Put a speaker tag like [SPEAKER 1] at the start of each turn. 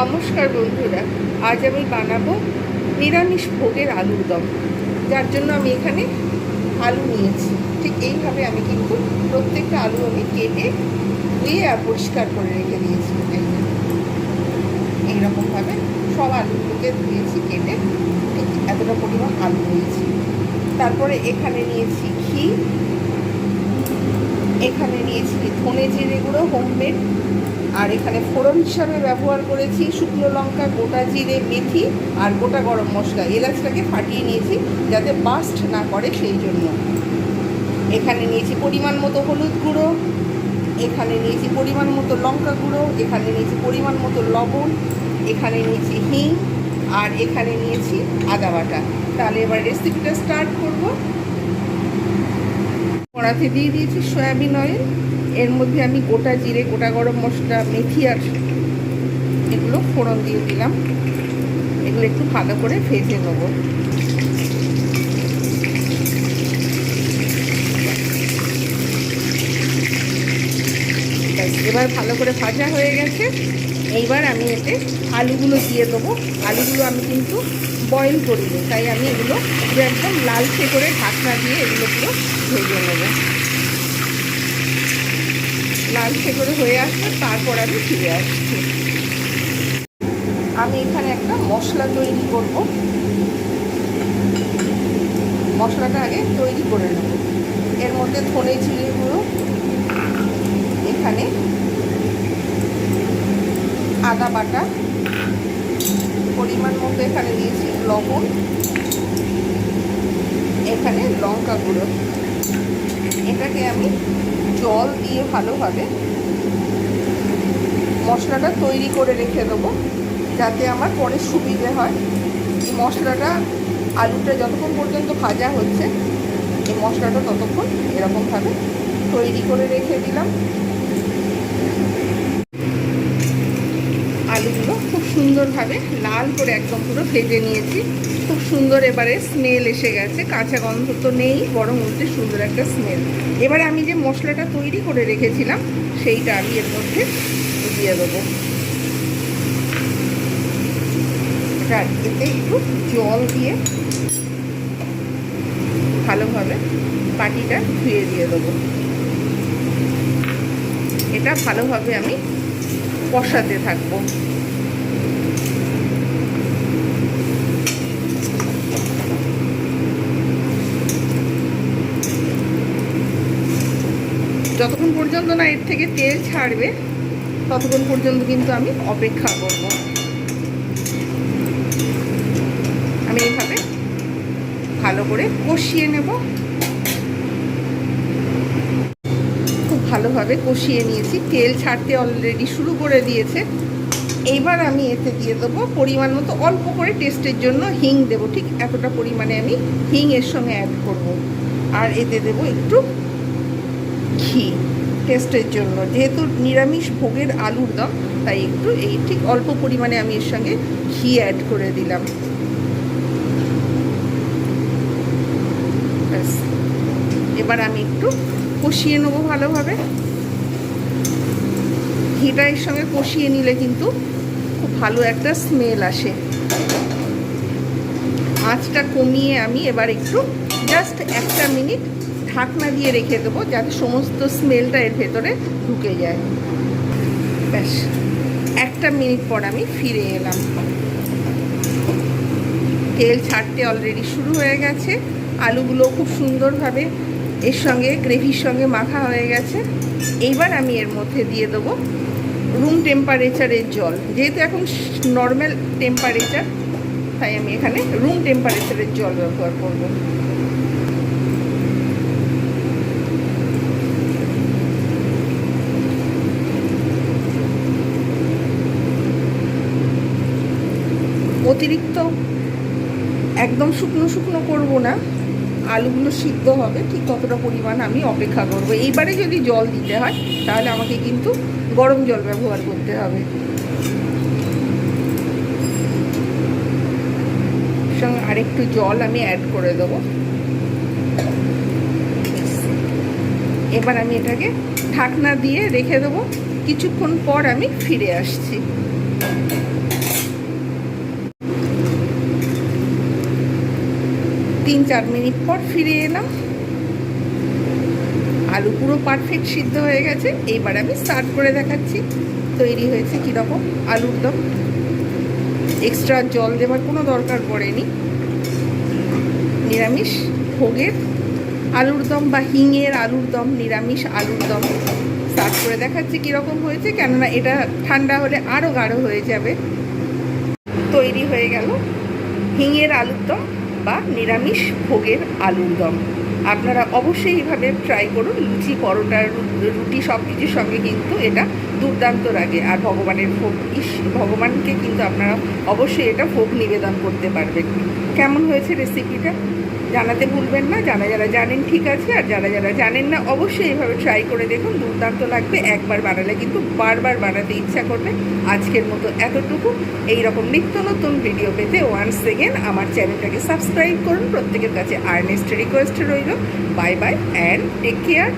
[SPEAKER 1] নমস্কার বন্ধুরা, আজ আমি বানাবো নিরামিষ ভোগের আলুর দম। যার জন্য আমি এখানে আলু নিয়েছি। ঠিক এইভাবে আমি কিন্তু প্রত্যেকটা আলু আমি কেটে ধুয়ে আর পরিষ্কার করে রেখে দিয়েছি। এই এইরকমভাবে সব আলুগুলোকে ধুয়েছি, কেটে ঠিক এতটা পরিমাণ আলু নিয়েছি। তারপরে এখানে নিয়েছি ঘি, এখানে নিয়েছি ধনে জিরে গুঁড়ো হোমমেড আর এখানে ফোড়ন হিসাবে ব্যবহার করেছি, শুকনো লঙ্কা, গোটা জিরে, মেথি আর গোটা গরম মশলা। এলাচটাকে ফাটিয়ে নিয়েছি যাতে বাস্ট না করে সেই জন্য। এখানে নিয়েছি পরিমাণ মতো হলুদ গুঁড়ো, এখানে নিয়েছি পরিমাণ মতো লঙ্কা গুঁড়ো, এখানে নিয়েছি পরিমাণ মতো লবণ, এখানে নিয়েছি হিং আর এখানে নিয়েছি আদা বাটা। তাহলে এবার রেসিপিটা স্টার্ট করব। কড়াতে দিয়ে দিয়েছি সয়াবিন অয়েল এর মধ্যে আমি গোটা জিরে, গোটা গরম মশলা, মেথি আর এগুলো ফোড়ন দিয়ে দিলাম। এগুলো একটু ভালো করে ভেজে নেব। এবার ভালো করে ভাজা হয়ে গেছে। এইবার আমি এতে আলুগুলো দিয়ে দেবো। আলুগুলো আমি কিন্তু বয়েল করিনি, তাই আমি এগুলো একদম লালচে করে ঢাকনা দিয়ে এগুলো পুরো ভেজে নেব। লালচে করে হয়ে আসবে, তারপর আমি ফিরে আসছি। আমি এখানে একটা মশলা তৈরি করব। মশলাটা আগে তৈরি করে নেব। এর মধ্যে ধনে জিরে গুঁড়ো, এখানে আদা বাটা, পরিমাণ মতো এখানে দিয়েছি লবণ, এখানে লঙ্কা গুঁড়ো। এটাকে আমি জল দিয়ে ভালোভাবে মশলাটা তৈরি করে রেখে দেবো, যাতে আমার পরে সুবিধে হয়। এই মশলাটা আলুটা যতক্ষণ পর্যন্ত ভাজা হচ্ছে, এই মশলাটা ততক্ষণ এরকমভাবে তৈরি করে রেখে দিলাম। আলুগুলো খুব সুন্দরভাবে লাল করে একদম পুরো ভেজে নিয়েছি। খুব সুন্দর এবারে স্মেল এসে গেছে, কাঁচা গন্ধ তো নেই, বরং উঠতে সুন্দর একটা স্মেল এবারে আমি যে মশলাটা তৈরি করে রেখেছিলাম, সেইটা আমি এর মধ্যে দিয়ে দেবো। এতে একটু জল দিয়ে ভালোভাবে পাটিটা ধুয়ে দিয়ে দেবো। এটা ভালোভাবে আমি কষাতে থাকব। যতক্ষণ পর্যন্ত না এর থেকে তেল ছাড়বে, ততক্ষণ পর্যন্ত কিন্তু আমি অপেক্ষা করব। আমি এইভাবে ভালো করে কষিয়ে নেব। খুব ভালোভাবে কষিয়ে নিয়েছি। তেল ছাড়তে অলরেডি শুরু করে দিয়েছে। এইবার আমি এতে দিয়ে দেবো পরিমাণ মতো অল্প করে টেস্টের জন্য হিং দেবো। ঠিক এতটা পরিমাণে আমি হিং এর সঙ্গে অ্যাড করব। আর এতে দেবো একটু ঘি টেস্টের জন্য। যেহেতু নিরামিষ ভোগের আলুর দম, তাই একটু এই ঠিক অল্প পরিমাণে আমি এর সঙ্গে ঘি অ্যাড করে দিলাম। এবার আমি একটু কষিয়ে নেব ভালোভাবে। ঘিটা এর সঙ্গে কষিয়ে নিলে কিন্তু খুব ভালো একটা স্মেল আসে। আঁচটা কমিয়ে আমি এবার একটু জাস্ট একটা মিনিট ঢাকনা দিয়ে রেখে দেবো যাতে সমস্ত স্মেলটা এর ভেতরে ঢুকে যায়। ব্যাস, একটা মিনিট পর আমি ফিরে এলাম। তেল ছাড়তে অলরেডি শুরু হয়ে গেছে। আলুগুলো খুব সুন্দরভাবে এর সঙ্গে গ্রেভির সঙ্গে মাখা হয়ে গেছে। এইবার আমি এর মধ্যে দিয়ে দেবো রুম টেম্পারেচারের জল। যেহেতু এখন নর্মাল টেম্পারেচার তাই আমি এখানে রুম টেম্পারেচারের জল ব্যবহার করব। অতিরিক্ত একদম শুকনো শুকনো করব না। আলুগুলো সিদ্ধ হবে, ঠিক ততটা পরিমাণ আমি অপেক্ষা করব। এইবারে যদি জল দিতে হয়, তাহলে আমাকে কিন্তু গরম জল ব্যবহার করতে হবে। সঙ্গে আরেকটু জল আমি অ্যাড করে দেবো। এবার আমি এটাকে ঢাকনা দিয়ে রেখে দেবো। কিছুক্ষণ পর আমি ফিরে আসছি। তিন চার মিনিট পর ফিরে এলাম। আলু পুরো পারফেক্ট সিদ্ধ হয়ে গেছে। এইবার আমি স্টার্ট করে দেখাচ্ছি, তৈরি হয়েছে কীরকম আলুর দম। এক্সট্রা জল দেওয়ার কোনো দরকার পড়েনি। নিরামিষ ভোগের আলুর দম বা হিঙের আলুর দম, নিরামিষ আলুর দম সার্ভ করে দেখাচ্ছি কীরকম হয়েছে। কেননা এটা ঠান্ডা হলে আরও গাঢ় হয়ে যাবে। তৈরি হয়ে গেল হিঙের আলুর দম। বা নিরামিষ ভোগের আলুর দম। আপনারা অবশ্যই এইভাবে ট্রাই করুন। লুচি পরোটা রুটি সব কিছুর সঙ্গে কিন্তু এটা দুর্দান্ত লাগে। আর ভগবানের ভোগ, ইস, ভগবানকে কিন্তু আপনারা অবশ্যই এটা ভোগ নিবেদন করতে পারবেন। কেমন হয়েছে রেসিপিটা জানাতে ভুলবেন না, যারা যারা জানেন ঠিক আছে, আর যারা যারা জানেন না, অবশ্যই এইভাবে ট্রাই করে দেখুন, দুর্দান্ত লাগবে, একবার বানালে কিন্তু বারবার বানাতে ইচ্ছা করবে। আজকের মতো এতটুকু। এই রকম নিত্য নতুন ভিডিও পেতে ওয়ান সেকেন্ড আমার চ্যানেলটাকে সাবস্ক্রাইব করুন। প্রত্যেকের কাছে আর্নেস্ট রিকোয়েস্ট রইল। Bye bye and take care